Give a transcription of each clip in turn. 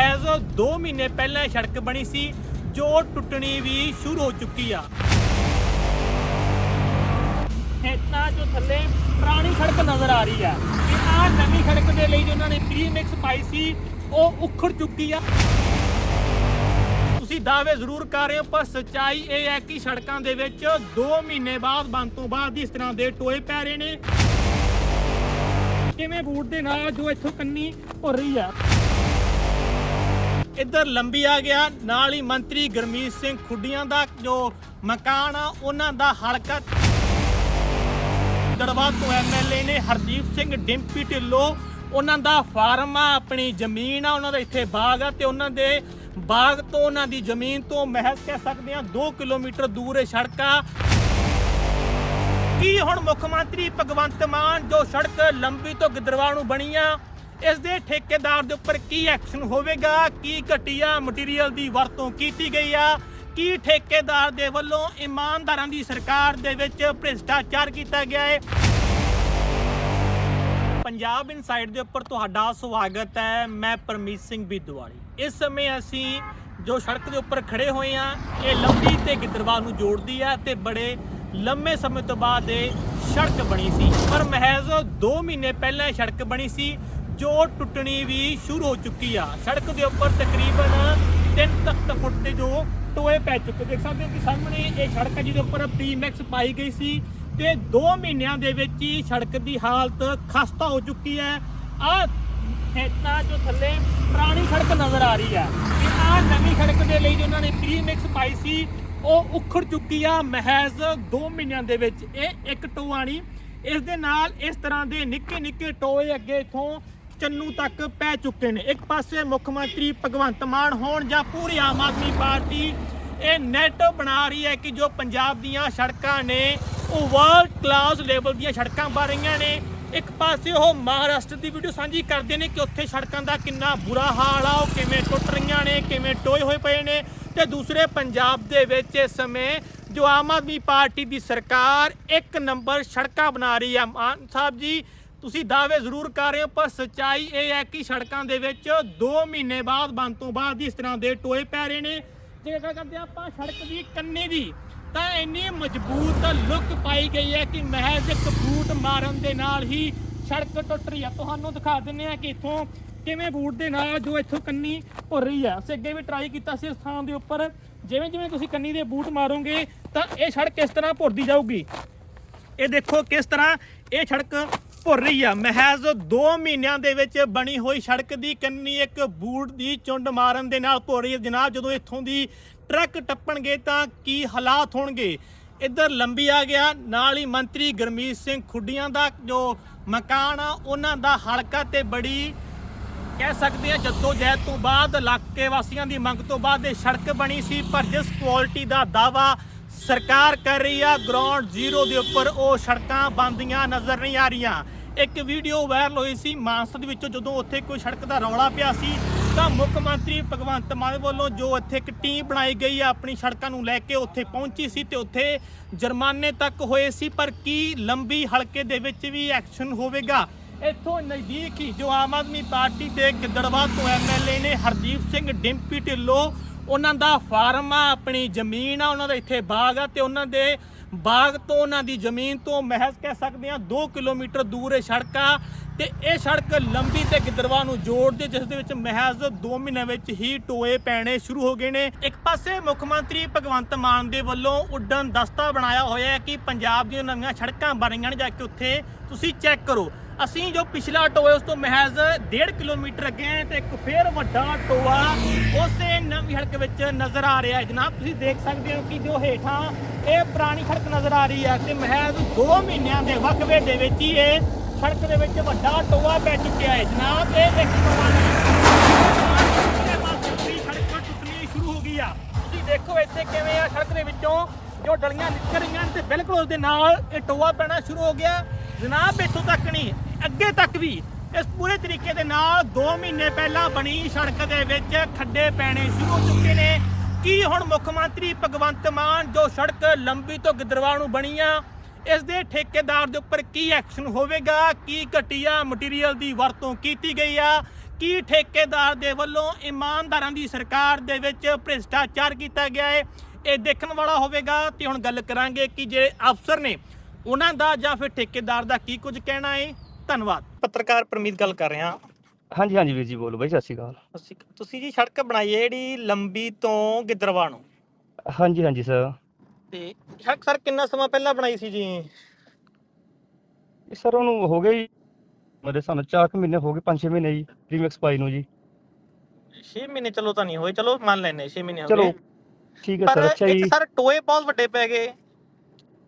ਮਹਿਜ਼ 2 ਮਹੀਨੇ ਪਹਿਲਾਂ ਸੜਕ ਬਣੀ ਸੀ, ਜੋ ਟੁੱਟਣੀ ਵੀ ਸ਼ੁਰੂ ਹੋ ਚੁੱਕੀ ਆ। ਖੇਤਾਂ ਚੋਂ ਥੱਲੇ ਪੁਰਾਣੀ ਸੜਕ ਨਜ਼ਰ ਆ ਰਹੀ ਆ। ਤੇ ਆਹ ਨਵੀਂ ਸੜਕ ਦੇ ਲਈ ਜੋ ਉਹਨਾਂ ਨੇ ਪ੍ਰੀਮਿਕਸ ਪਾਈ ਸੀ, ਉਹ ਉਖੜ ਚੁੱਕੀ ਆ। ਤੁਸੀਂ ਦਾਅਵੇ ਜ਼ਰੂਰ ਕਰ ਰਹੇ ਹੋ, ਪਰ ਸੱਚਾਈ ਇਹ ਹੈ ਕਿ ਸੜਕਾਂ ਦੇ ਵਿੱਚ 2 ਮਹੀਨੇ ਬਾਅਦ, ਬੰਦ ਤੋਂ ਬਾਅਦ ਇਸ ਤਰ੍ਹਾਂ ਦੇ ਟੋਏ ਪੈ ਰਹੇ ਨੇ। ਕਿਵੇਂ ਬੂਟ ਦੇ ਨਾਲ ਜੋ ਇੱਥੋਂ ਕੰਨੀ ਭੁਰ ਰਹੀ ਆ। ਇੱਧਰ ਲੰਬੀ ਆ ਗਿਆ। ਨਾਲ ਹੀ ਮੰਤਰੀ ਗਰਮੀਤ ਸਿੰਘ ਖੁੱਡੀਆਂ ਦਾ ਜੋ ਮਕਾਨ ਆ, ਉਹਨਾਂ ਦਾ ਹਲਕਾ ਦੜਵਾ ਤੋਂ ਐਮਐਲਏ ਨੇ ਹਰਦੀਪ ਸਿੰਘ ਡਿੰਪੀ ਢਿੱਲੋਂ ਉਹਨਾਂ ਦਾ ਫਾਰਮ ਆ, ਆਪਣੀ ਜ਼ਮੀਨ ਆ, ਉਹਨਾਂ ਦਾ ਇੱਥੇ ਬਾਗ ਆ ਤੇ ਉਹਨਾਂ ਦੇ ਬਾਗ ਤੋਂ ਉਹਨਾਂ ਦੀ ਜ਼ਮੀਨ ਤੋਂ ਮਹਿਜ਼ ਕਹਿ ਸਕਦੇ ਆ 2 ਕਿਲੋਮੀਟਰ ਦੂਰ ਇਹ ਸੜਕ ਆ। ਕੀ ਹੁਣ ਮੁੱਖ ਮੰਤਰੀ ਭਗਵੰਤ ਮਾਨ ਜੋ ਸੜਕ ਲੰਬੀ ਤੋਂ ਗਿੱਦਰਵਾ ਨੂੰ ਬਣੀ ਆ ਇਸ ਦੇ ਠੇਕੇਦਾਰ ਦੇ ਉੱਪਰ ਕੀ ਐਕਸ਼ਨ ਹੋਵੇਗਾ? ਕੀ ਘਟੀਆ ਮਟੀਰੀਅਲ ਦੀ ਵਰਤੋਂ ਕੀਤੀ ਗਈ ਆ? ਕੀ ਠੇਕੇਦਾਰ ਦੇ ਵੱਲੋਂ ਇਮਾਨਦਾਰਾਂ ਦੀ ਸਰਕਾਰ ਦੇ ਵਿੱਚ ਭ੍ਰਿਸ਼ਟਾਚਾਰ ਕੀਤਾ ਗਿਆ ਹੈ ਪੰਜਾਬ ਇਨਸਾਈਡ ਦੇ ਉੱਪਰ ਤੁਹਾਡਾ ਸਵਾਗਤ ਹੈ। ਮੈਂ ਪਰਮੀਤ ਸਿੰਘ ਬਿੱਦਵਾਲੀ। ਇਸ ਸਮੇਂ ਅਸੀਂ ਜੋ ਸੜਕ ਦੇ ਉੱਪਰ ਖੜੇ ਹੋਏ ਆ ਇਹ ਲੰਬੀ ਤੇ ਗਿੱਦਰਵਾਲ ਨੂੰ ਜੋੜਦੀ ਆ ਤੇ ਬੜੇ ਲੰਮੇ ਸਮੇਂ ਤੋਂ ਬਾਅਦ ਇਹ ਸੜਕ ਬਣੀ ਸੀ। ਪਰ ਮਹਿਜ਼ 2 ਮਹੀਨੇ ਪਹਿਲਾਂ ਇਹ ਸੜਕ ਬਣੀ ਸੀ। ਜੋ ਟੁੱਟਣੀ ਵੀ ਸ਼ੁਰੂ ਹੋ ਚੁੱਕੀ ਆ। ਸੜਕ ਦੇ ਉੱਪਰ ਤਕਰੀਬਨ 3 ਤੱਕ ਫੁੱਟ ਦੇ ਜੋ ਟੋਏ ਪੈ ਚੁੱਕੇ। ਦੇਖ ਸਕਦੇ ਹੋ ਕਿ ਸਾਹਮਣੇ ਇਹ ਸੜਕ ਹੈ, ਜਿਹਦੇ ਉੱਪਰ ਪ੍ਰੀਮੈਕਸ ਪਾਈ ਗਈ ਸੀ ਤੇ 2 ਮਹੀਨਿਆਂ ਦੇ ਵਿੱਚ ਹੀ ਸੜਕ ਦੀ ਹਾਲਤ ਖਸਤਾ ਹੋ ਚੁੱਕੀ ਹੈ। ਆ ਖੇਤਾਂ ਜੋ ਥੱਲੇ ਪੁਰਾਣੀ ਸੜਕ ਨਜ਼ਰ ਆ ਰਹੀ ਹੈ। ਤੇ ਆ ਨਵੀਂ ਸੜਕ ਦੇ ਲਈ ਜੋ ਉਹਨਾਂ ਨੇ ਪ੍ਰੀਮਿਕਸ ਪਾਈ ਸੀ, ਉਹ ਉਖੜ ਚੁੱਕੀ ਆ। ਮਹਿਜ਼ 2 ਮਹੀਨਿਆਂ ਦੇ ਵਿੱਚ ਇਹ ਇੱਕ ਟੋਆ ਨਹੀਂ, ਇਸ ਦੇ ਨਾਲ ਇਸ ਤਰ੍ਹਾਂ ਦੇ ਨਿੱਕੇ ਨਿੱਕੇ ਟੋਏ ਅੱਗੇ ਇਥੋਂ ਚੰਨੂ ਤੱਕ ਪੈ ਚੁੱਕੇ ਨੇ। ਇੱਕ ਪਾਸੇ ਮੁੱਖ ਮੰਤਰੀ ਭਗਵੰਤ ਮਾਨ ਹੋਣ ਜਾਂ ਪੂਰੀ ਆਮ ਆਦਮੀ ਪਾਰਟੀ ਇਹ ਨੈਟ ਬਣਾ ਰਹੀ ਹੈ ਕਿ ਜੋ ਪੰਜਾਬ ਦੀਆਂ ਸੜਕਾਂ ਨੇ, ਉਹ ਵਰਲਡ ਕਲਾਸ ਲੈਵਲ ਦੀਆਂ ਸੜਕਾਂ ਬਣ ਰਹੀਆਂ ਨੇ। ਇੱਕ ਪਾਸੇ ਉਹ ਮਹਾਰਾਸ਼ਟਰ ਦੀ ਵੀਡੀਓ ਸਾਂਝੀ ਕਰਦੇ ਨੇ ਕਿ ਉੱਥੇ ਸੜਕਾਂ ਦਾ ਕਿੰਨਾ ਬੁਰਾ ਹਾਲ ਆ, ਉਹ ਕਿਵੇਂ ਟੁੱਟ ਰਹੀਆਂ ਨੇ, ਕਿਵੇਂ ਟੋਏ ਹੋਏ ਪਏ ਨੇ। ਤੇ ਦੂਸਰੇ ਪੰਜਾਬ ਦੇ ਵਿੱਚ ਇਸ ਸਮੇਂ ਜੋ ਆਮ ਆਦਮੀ ਪਾਰਟੀ ਦੀ ਸਰਕਾਰ ਇੱਕ ਨੰਬਰ ਸੜਕਾਂ ਬਣਾ ਰਹੀ ਆ ਮਾਨ ਸਾਹਿਬ ਜੀ ਤੁਸੀਂ ਦਾਅਵੇ ਜ਼ਰੂਰ ਕਰ ਰਹੇ ਹੋ, ਪਰ ਸੱਚਾਈ ਇਹ ਹੈ ਕਿ ਸੜਕਾਂ ਦੇ ਵਿੱਚ 2 ਮਹੀਨੇ ਬਾਅਦ, ਬੰਦ ਤੋਂ ਬਾਅਦ ਇਸ ਤਰ੍ਹਾਂ ਦੇ ਟੋਏ ਪੈ ਰਹੇ ਨੇ। ਜੇਕਰ ਕਰਦੇ ਹਾਂ ਆਪਾਂ ਸੜਕ ਦੀ ਕੰਨੀ ਦੀ, ਤਾਂ ਇੰਨੀ ਮਜ਼ਬੂਤ ਲੁੱਕ ਪਾਈ ਗਈ ਹੈ ਕਿ ਮਹਿਜ਼ ਇੱਕ ਬੂਟ ਮਾਰਨ ਦੇ ਨਾਲ ਹੀ ਸੜਕ ਟੁੱਟ ਰਹੀ ਹੈ। ਤੁਹਾਨੂੰ ਦਿਖਾ ਦਿੰਨੇ ਆ ਕਿ ਇੱਥੋਂ ਕਿਵੇਂ ਬੂਟ ਦੇ ਨਾਲ ਜੋ ਇੱਥੋਂ ਕੰਨੀ ਭੁਰ ਰਹੀ ਹੈ। ਅਸੀਂ ਅੱਗੇ ਵੀ ਟਰਾਈ ਕੀਤਾ ਸੀ ਇਸ ਥਾਂ ਦੇ ਉੱਪਰ। ਜਿਵੇਂ ਜਿਵੇਂ ਤੁਸੀਂ ਕੰਨੀ ਦੇ ਬੂਟ ਮਾਰੋਗੇ, ਤਾਂ ਇਹ ਸੜਕ ਕਿਸ ਤਰ੍ਹਾਂ ਭੁਰਦੀ ਜਾਊਗੀ। ਇਹ ਦੇਖੋ ਕਿਸ ਤਰ੍ਹਾਂ ਇਹ ਸੜਕ ਭੁਰ ਰਹੀ ਆ। ਮਹਿਜ਼ 2 ਮਹੀਨਿਆਂ ਦੇ ਵਿੱਚ ਬਣੀ ਹੋਈ ਸੜਕ ਦੀ ਕੰਨੀ ਇੱਕ ਬੂਟ ਦੀ ਚੁੰਡ ਮਾਰਨ ਦੇ ਨਾਲ ਭੁਰ ਰਹੀ ਹੈ ਜਨਾਬ, ਜਦੋਂ ਇੱਥੋਂ ਦੀ ਟਰੱਕ ਟੱਪਣਗੇ ਤਾਂ ਕੀ ਹਾਲਾਤ ਹੋਣਗੇ? ਇੱਧਰ ਲੰਬੀ ਆ ਗਿਆ। ਨਾਲ ਹੀ ਮੰਤਰੀ ਗਰਮੀਤ ਸਿੰਘ ਖੁੱਡੀਆਂ ਦਾ ਜੋ ਮਕਾਨ ਆ, ਉਹਨਾਂ ਦਾ ਹਲਕਾ ਤੇ ਬੜੀ ਕਹਿ ਸਕਦੇ ਆ, ਜੱਦੋ ਜਹਿਦ ਤੋਂ ਬਾਅਦ ਇਲਾਕੇ ਵਾਸੀਆਂ ਦੀ ਮੰਗ ਤੋਂ ਬਾਅਦ ਇਹ ਸੜਕ ਬਣੀ ਸੀ, ਪਰ ਜਿਸ ਕੁਆਲਿਟੀ ਦਾ ਦਾਵਾ ਸਰਕਾਰ ਕਰ ਰਹੀ ਆ ਗਰਾਊਂਡ ਜ਼ੀਰੋ ਦੇ ਉੱਪਰ। ਉਹ ਸੜਕਾਂ ਬੰਦੀਆਂ ਨਜ਼ਰ ਨਹੀਂ ਆ ਰਹੀਆਂ। ਇੱਕ ਵੀਡੀਓ ਵਾਇਰਲ ਹੋਈ ਸੀ ਮਾਨਸਾ ਦੇ ਵਿੱਚੋਂ। ਜਦੋਂ ਉੱਥੇ ਕੋਈ ਸੜਕ ਦਾ ਰੌਲਾ ਪਿਆ ਸੀ, ਤਾਂ ਮੁੱਖ ਮੰਤਰੀ ਭਗਵੰਤ ਮਾਨ ਵੱਲੋਂ ਜੋ ਇੱਥੇ ਇੱਕ ਟੀਮ ਬਣਾਈ ਗਈ ਆ, ਆਪਣੀ ਸੜਕਾਂ ਨੂੰ ਲੈ ਕੇ ਉੱਥੇ ਪਹੁੰਚੀ ਸੀ ਤੇ ਉੱਥੇ ਜੁਰਮਾਨੇ ਤੱਕ ਹੋਏ ਸੀ। ਪਰ ਕੀ ਲੰਬੀ ਹਲਕੇ ਦੇ ਵਿੱਚ ਵੀ ਐਕਸ਼ਨ ਹੋਵੇਗਾ? ਇੱਥੋਂ ਨਜ਼ਦੀਕ ਹੀ ਜੋ ਆਮ ਆਦਮੀ ਪਾਰਟੀ ਦੇ ਗਿੱਦੜਵਾ ਤੋਂ ਐਮਐਲਏ ਨੇ ਹਰਦੀਪ ਸਿੰਘ, ਡਿੰਪੀ ਢਿੱਲੋਂ ਉਹਨਾਂ ਦਾ ਫਾਰਮ ਆ, ਆਪਣੀ ਜ਼ਮੀਨ ਆ, ਉਹਨਾਂ ਦਾ ਇੱਥੇ ਬਾਗ ਆ ਤੇ ਉਹਨਾਂ ਦੇ ਬਾਗ ਤੋਂ ਉਹਨਾਂ ਦੀ ਜ਼ਮੀਨ ਤੋਂ ਮਹਿਜ਼ ਕਹਿ ਸਕਦੇ ਆ 2 ਕਿਲੋਮੀਟਰ ਦੂਰ ਇਹ ਸੜਕ ਆ ਤੇ ਇਹ ਸੜਕ ਲੰਬੀ ਤੇ ਗਿੱਦੜਵਾ ਨੂੰ ਜੋੜਦੀ ਜਿਸ ਦੇ ਵਿੱਚ ਮਹਿਜ਼ 2 ਮਹੀਨਿਆਂ ਵਿੱਚ ਹੀ ਟੋਏ ਪੈਣੇ ਸ਼ੁਰੂ ਹੋ ਗਏ ਨੇ। ਇੱਕ ਪਾਸੇ ਮੁੱਖ ਮੰਤਰੀ ਭਗਵੰਤ ਮਾਨ ਦੇ ਵੱਲੋਂ ਉੱਡਣ ਦਸਤਾ ਬਣਾਇਆ ਹੋਇਆ ਹੈ ਕਿ ਪੰਜਾਬ ਦੀਆਂ ਨਵੀਆਂ ਸੜਕਾਂ ਬਣ ਰਹੀਆਂ ਨੇ ਜਾ ਕੇ ਉੱਥੇ ਤੁਸੀਂ ਚੈੱਕ ਕਰੋ। ਅਸੀਂ ਜੋ ਪਿਛਲਾ ਟੋਆ ਉਸ ਤੋਂ ਮਹਿਜ਼ 1.5 ਕਿਲੋਮੀਟਰ ਅੱਗੇ ਹੈ ਤੇ ਇੱਕ ਫੇਰ ਵੱਡਾ ਟੋਆ ਉਸੇ ਨਵੀਂ ਸੜਕ ਵਿੱਚ ਨਜ਼ਰ ਆ ਰਿਹਾ ਹੈ। ਜਨਾਬ, ਤੁਸੀਂ ਦੇਖ ਸਕਦੇ ਹੋ ਕਿ ਜੋ ਹੇਠਾਂ ਇਹ ਪੁਰਾਣੀ ਸੜਕ ਨਜ਼ਰ ਆ ਰਹੀ ਹੈ ਤੇ ਮਹਿਜ਼ 2 ਮਹੀਨਿਆਂ ਦੇ ਵਕਫੇ ਦੇ ਵਿੱਚ ਹੀ ਇਹ ਸੜਕ ਦੇ ਵਿੱਚ ਵੱਡਾ ਟੋਆ ਪੈ ਚੁੱਕਿਆ ਹੈ। ਜਨਾਬ, ਇਹ ਇੱਕ ਟੋਆ ਨਹੀਂ ਸੜਕ ਟੁੱਟਣੀ ਸ਼ੁਰੂ ਹੋ ਗਈ ਆ। ਤੁਸੀਂ ਦੇਖੋ ਇੱਥੇ ਕਿਵੇਂ ਆ ਸੜਕ ਦੇ ਵਿੱਚੋਂ ਜੋ ਡਲੀਆਂ ਨਿਕਲ ਰਹੀਆਂ ਨੇ ਤੇ ਬਿਲਕੁਲ ਉਸ ਦੇ ਨਾਲ ਇਹ ਟੋਆ ਪੈਣਾ ਸ਼ੁਰੂ ਹੋ ਗਿਆ। ਜਨਾਬ, ਇੱਥੋਂ ਤੱਕ ਨਹੀਂ, ਅੱਗੇ ਤੱਕ ਵੀ ਇਸ ਪੂਰੇ ਤਰੀਕੇ ਦੇ ਨਾਲ 2 ਮਹੀਨੇ ਪਹਿਲਾਂ ਬਣੀ ਸੜਕ ਦੇ ਵਿੱਚ ਖੱਡੇ ਪੈਣੇ ਸ਼ੁਰੂ ਹੋ ਚੁੱਕੇ ਨੇ। ਕੀ ਹੁਣ ਮੁੱਖ ਮੰਤਰੀ ਭਗਵੰਤ ਮਾਨ ਜੋ ਸੜਕ ਲੰਬੀ ਤੋਂ ਗਿੱਦਰਵਾਲ ਨੂੰ ਬਣੀ ਆ, ਇਸ ਦੇ ਠੇਕੇਦਾਰ ਦੇ ਉੱਪਰ ਕੀ ਐਕਸ਼ਨ ਹੋਵੇਗਾ, ਕੀ ਘਟੀਆ ਮਟੀਰੀਅਲ ਦੀ ਵਰਤੋਂ ਕੀਤੀ ਗਈ ਆ, ਕੀ ਠੇਕੇਦਾਰ ਦੇ ਵੱਲੋਂ ਇਮਾਨਦਾਰਾਂ ਦੀ ਸਰਕਾਰ ਦੇ ਵਿੱਚ ਭ੍ਰਿਸ਼ਟਾਚਾਰ ਕੀਤਾ ਗਿਆ ਹੈ ਇਹ ਦੇਖਣ ਵਾਲਾ ਹੋਵੇਗਾ ਤੇ ਹੁਣ ਗੱਲ ਕਰਾਂਗੇ ਕਿ ਜਿਹੜੇ ਅਫਸਰ ਨੇ ਉਹਨਾਂ ਦਾ ਜਾਂ ਫਿਰ ਠੇਕੇਦਾਰ ਦਾ ਕੀ ਕੁਝ ਕਹਿਣਾ ਹੈ ਧੰਨਵਾਦ। ਪੱਤਰਕਾਰ ਪਰਮੀਤ ਗੱਲ ਕਰ ਰਿਹਾ। ਹਾਂਜੀ ਹਾਂਜੀ ਵੀਰ ਜੀ ਬੋਲੋ ਬਾਈ ਸਤਿ ਸ਼੍ਰੀ ਅਕਾਲ। ਤੁਸੀਂ ਤੁਸੀਂ ਜੀ ਸੜਕ ਬਣਾਈ ਹੈ ਜਿਹੜੀ ਲੰਬੀ ਤੋਂ ਗਿੱਦਰਵਾ ਨੂੰ? ਹਾਂਜੀ ਹਾਂਜੀ ਸਰ। ਤੇ ਸੜਕ ਸਰ ਕਿੰਨਾ ਸਮਾਂ ਪਹਿਲਾਂ ਬਣਾਈ ਸੀ ਜੀ? ਇਹ ਸਰ ਉਹਨੂੰ ਹੋ ਗਏ ਜੀ ਮੇਰੇ ਸਾਨੂੰ 4 ਮਹੀਨੇ ਹੋ ਗਏ 5-6 ਮਹੀਨੇ ਜੀ ਪ੍ਰੀਮਿਕਸ ਪਾਈ ਨੂੰ ਜੀ। 6 ਮਹੀਨੇ ਚਲੋ ਤਾਂ ਨਹੀਂ ਹੋਏ ਚਲੋ ਮੰਨ ਲੈਨੇ 6 ਮਹੀਨੇ ਹੋ ਚਲੋ ਗਏ ਠੀਕ ਹੈ ਸਰ ਅੱਛਾ ਜੀ। ਸਰ ਟੋਏ ਬਹੁਤ ਵੱਡੇ ਪੈ ਗਏ।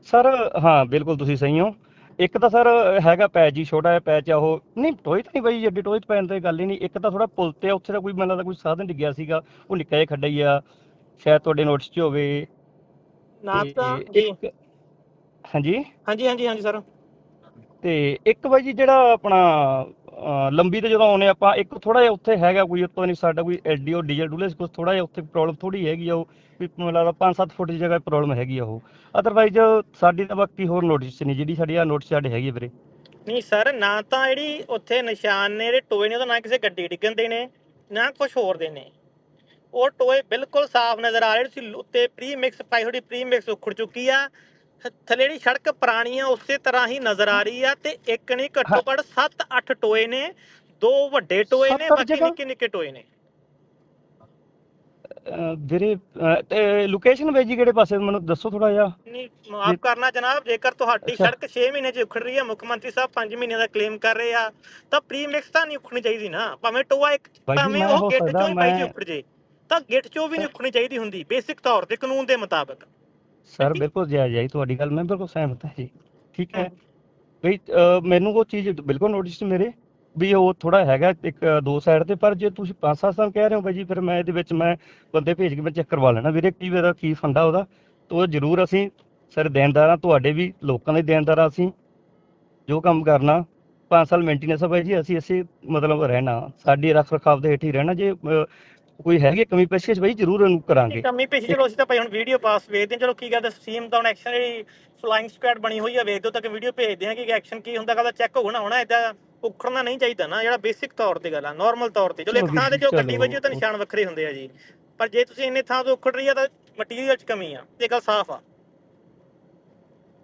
ਸਰ ਹਾਂ ਬਿਲਕੁਲ ਤੁਸੀਂ ਸਹੀ ਹੋ। ਇੱਕ ਤਾਂ ਸਰ ਹੈਗਾ ਪੈਚ ਜੀ ਛੋਟਾ ਜਿਹਾ ਪੈਚ ਆ ਉਹ। ਨਹੀਂ ਟੋਏ ਤਾਂ ਨਹੀਂ ਬਾਈ ਅੱਡੇ ਟੋਏ 'ਚ ਪੈਣ ਦੀ ਗੱਲ ਹੀ ਨਹੀਂ। ਇੱਕ ਤਾਂ ਥੋੜਾ ਪੁਲ ਤੇ ਆ, ਉੱਥੇ ਦਾ ਕੋਈ ਮੈਨੂੰ ਲੱਗਦਾ ਕੋਈ ਸਾਧਨ ਡਿੱਗਿਆ ਸੀਗਾ। ਉਹ ਨਿੱਕਾ ਜਿਹਾ ਖੱਡਾ ਹੀ ਆ। ਸ਼ਾਇਦ ਤੁਹਾਡੇ ਨੋਟਿਸ 'ਚ ਹੋਵੇ। ਨਾ ਤੇ ਤਾਂ ਜੀ। ਹਾਂਜੀ? ਹਾਂਜੀ ਹਾਂਜੀ ਹਾਂਜੀ ਸਰ। ਤੇ ਇੱਕ ਵਾਰ ਜੀ ਜਿਹੜਾ ਆਪਣਾ ਲੰਬੀ ਤੇ ਜਦੋਂ ਆਉਨੇ ਆਪਾਂ, ਇੱਕ ਥੋੜਾ ਜਿਹਾ ਉੱਥੇ ਹੈਗਾ ਕੋਈ, ਉੱਤੋਂ ਨਹੀਂ ਸਾਡਾ ਕੋਈ ਐਡੀਓ ਡੀਜ਼ਲ ਡੂਲੇ ਕੁਝ ਥੋੜਾ ਜਿਹਾ ਉੱਥੇ ਪ੍ਰੋਬਲਮ ਥੋੜੀ ਹੈਗੀ ਆ ਉਹ, ਵੀ ਮੈਨੂੰ ਲੱਗਦਾ 5-7 ਫੁੱਟ ਦੀ ਜਗ੍ਹਾ ਪ੍ਰੋਬਲਮ ਹੈਗੀ ਆ ਉਹ। ਅਦਰਵਾਈਜ਼ ਸਾਡੀ ਤਾਂ ਬਾਕੀ ਹੋਰ ਨੋਟਿਸ ਨਹੀਂ, ਜਿਹੜੀ ਸਾਡੀ ਆ ਨੋਟਿਸ ਸਾਡੇ ਹੈਗੀ ਆ ਵੀਰੇ। ਨਹੀਂ ਸਰ, ਨਾ ਤਾਂ ਜਿਹੜੀ ਉੱਥੇ ਨਿਸ਼ਾਨ ਨੇ, ਜਿਹੜੇ ਟੋਏ ਨੇ, ਉਹਦਾ ਨਾ ਕਿਸੇ ਗੱਡੀ ਡਿੱਗਣ ਦੇ ਨੇ, ਨਾ ਕੁਝ ਹੋਰ ਦੇ ਨੇ। ਉਹ ਟੋਏ ਬਿਲਕੁਲ ਸਾਫ਼ ਨਜ਼ਰ ਆ ਰਹੇ ਸੀ ਉੱਤੇ ਪ੍ਰੀ ਮਿਕਸ ਪਾਈ ਹੋਈ ਪ੍ਰੀ ਮਿਕਸ ਉਖੜ ਚੁੱਕੀ ਆ। ਥ- ਥੱਲੇ ਜਿਹੜੀ ਸੜਕ ਪੁਰਾਣੀ ਆ ਉਸੇ ਤਰ੍ਹਾਂ ਹੀ ਨਜ਼ਰ ਆ ਰਹੀ ਆ ਤੇ ਇੱਕ ਨਹੀਂ ਘੱਟੋ ਘੱਟ 7-8 ਟੋਏ ਨੇ ਦੋ ਵੱਡੇ ਟੋਏ ਨੇ ਬਾਕੀ? ਨਿੱਕੇ ਨਿੱਕੇ ਟੋਏ ਨੇ। ਵੀਰੇ ਲੋਕੇਸ਼ਨ ਵੇ ਜੀ ਕਿਹੜੇ ਪਾਸੇ ਮੈਨੂੰ ਦੱਸੋ ਥੋੜਾ ਜਿਹਾ। ਨਹੀਂ ਮਾਫ ਕਰਨਾ ਜਨਾਬ ਜੇਕਰ ਤੁਹਾਡੀ। ਸੜਕ 6 ਮਹੀਨੇ 'ਚ ਉਖੜ ਰਹੀ ਹੈ ਮੁੱਖ ਮੰਤਰੀ ਸਾਹਿਬ 5 ਮਹੀਨਿਆਂ ਦਾ ਕਲੇਮ ਕਰ ਰਹੇ ਆ ਤਾਂ ਪ੍ਰੀ ਮਿਕਸ ਤਾਂ ਨਹੀਂ ਉਖੜਨੀ ਚਾਹੀਦੀ ਨਾ। ਭਾਵੇਂ ਟੋਆ ਇੱਕ ਭਾਵੇਂ ਉਹ ਗੇਟ ਚੋਂ ਹੀ ਮੈਂ ਉਖੜ ਜੇ ਤਾਂ ਗੇਟ ਚੋਂ ਵੀ ਨਹੀਂ ਉਖੜਨੀ ਚਾਹੀਦੀ ਹੁੰਦੀ ਬੇਸਿਕ ਤੌਰ ਤੇ ਕਾਨੂੰਨ ਦੇ ਮੁਤਾਬਕ। ਸਰ ਬਿਲਕੁਲ ਜਾਇਜ਼ ਹੈ ਜੀ ਤੁਹਾਡੀ ਗੱਲ ਮੈਂ ਬਿਲਕੁਲ ਸਹਿਮਤ ਹਾਂ ਜੀ। ਠੀਕ ਹੈ? ਅਹ, ਮੈਨੂੰ ਉਹ ਚੀਜ਼ ਬਿਲਕੁਲ ਨੋਟਿਸ ਮੇਰੇ ਵੀ ਉਹ ਥੋੜਾ ਹੈਗਾ ਇੱਕ ਦੋ ਸਾਈਡ ਤੇ ਪਰ ਜੇ ਤੁਸੀਂ ਪੰਜ ਸੱਤ ਸਾਲ ਕਹਿ ਰਹੇ ਹੋ ਬਾਈ ਜੀ ਫਿਰ ਮੈਂ ਇਹਦੇ ਵਿੱਚ ਮੈਂ ਬੰਦੇ ਭੇਜ ਕੇ ਮੈਂ ਚੈੱਕ ਕਰਵਾ ਲੈਣਾ ਵੀਰੇ ਕੀ ਇਹਦਾ ਕੀ ਫੰਡਾ ਉਹਦਾ। ਤਾਂ ਉਹ ਜ਼ਰੂਰ ਅਸੀਂ ਸਰ ਦੇਣਦਾਰਾਂ ਤੁਹਾਡੇ ਵੀ ਲੋਕਾਂ ਦੇ ਦੇਣਦਾਰਾਂ ਅਸੀਂ ਜੋ ਕੰਮ ਕਰਨਾ ਪੰਜ ਸਾਲ ਮੇਨਟੇਨੈਂਸ ਆ ਬਾਈ ਜੀ ਅਸੀਂ ਅਸੀਂ ਮਤਲਬ ਰਹਿਣਾ ਸਾਡੀ ਰੱਖ ਰਖਾਵ ਦੇ ਹੇਠ ਹੀ ਰਹਿਣਾ ਜੇ ਅਹ, ਕੋਈ ਹੈਗੀ ਕਮੀ ਪੇਸ਼ਕਸ਼ ਬਾਈ? ਜ਼ਰੂਰ ਉਹਨੂੰ ਕਰਾਂਗੇ। ਕਮੀ ਪੇਸ਼ੀ ਚਲੋ ਅਸੀਂ ਤਾਂ ਭਾਈ ਹੁਣ ਵੀਡੀਓ ਪਾਸ ਵੇਖਦੇ ਹਾਂ। ਚਲੋ ਕੀ ਗੱਲ ਸੀਮ ਤਾਂ ਹੁਣ ਐਕਸ਼ਨ ਜਿਹੜੀ ਫਲਾਈਂਗ ਸਕੁਐਡ ਬਣੀ ਹੋਈ ਆ ਵੇਖ ਦਿਓ ਤੱਕ ਵੀਡੀਓ ਭੇਜਦੇ ਹਾਂ ਕਿ ਐਕਸ਼ਨ ਕੀ ਹੁੰਦਾ। ਕਦਾ ਚੈੱਕ ਹੋਣਾ ਹੋਣਾ ਇਦਾਂ ਉਖੜਨਾ ਨਹੀਂ ਚਾਹੀਦਾ ਨਾ ਜਿਹੜਾ ਬੇਸਿਕ ਤੌਰ ਤੇ ਗੱਲ ਆ ਨਾਰਮਲ ਤੌਰ ਤੇ। ਚਲੋ ਇੱਕ ਥਾਂ ਤੇ ਜੋ। ਗੱਡੀ ਵੱਜੀ ਤਾਂ ਨਿਸ਼ਾਨ ਵੱਖਰੇ ਹੁੰਦੇ ਆ ਜੀ। ਪਰ ਜੇ ਤੁਸੀਂ ਇੰਨੇ ਥਾਂ ਤੋਂ ਉਖੜ ਰਹੀ ਆ ਤਾਂ ਮਟੀਰੀਅਲ 'ਚ ਕਮੀ ਆ। ਇਹ ਗੱਲ ਸਾਫ਼ ਆ।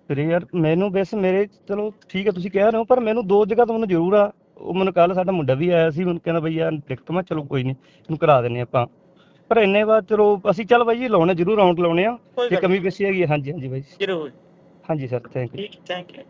ਫਿਰ ਯਾਰ ਮੈਨੂੰ ਵੈਸੇ ਮੇਰੇ ਚਲੋ ਠੀਕ ਹੈ ਤੁਸੀਂ ਕਹਿ ਰਹੇ ਹੋ ਪਰ ਮੈਨੂੰ ਦੋ ਜਗ੍ਹਾ ਤੋਂ ਮੈਨੂੰ ਜ਼ਰੂਰ ਆ। ਉਹ ਮੈਨੂੰ ਕੱਲ ਸਾਡਾ ਮੁੰਡਾ ਵੀ ਆਇਆ ਸੀ ਮੈਨੂੰ ਕਹਿੰਦਾ ਬਈ ਯਾਰ ਦਿੱਕਤ ਮੈਂ ਚਲੋ ਕੋਈ ਨਹੀਂ ਇਹਨੂੰ ਕਰਾ ਦਿੰਨੇ ਆਪਾਂ। ਪਰ ਇੰਨੇ ਬਾਅਦ ਚਲੋ ਅਸੀਂ ਚੱਲ ਬਾਈ ਜੀ ਲਾਉਣੇ ਜ਼ਰੂਰ ਰਾਉਂਡ ਲਾਉਣੇ ਆ। ਜੇ ਕਮੀ ਪੇਸ਼ੀ ਹੈਗੀ ਹਾਂਜੀ ਹਾਂਜੀ ਬਾਈ ਜੀ। ਜ਼ਰੂਰ। ਹਾਂਜੀ ਸਰ ਥੈਂਕ ਯੂ ਠੀਕ ਥੈਂਕ ਯੂ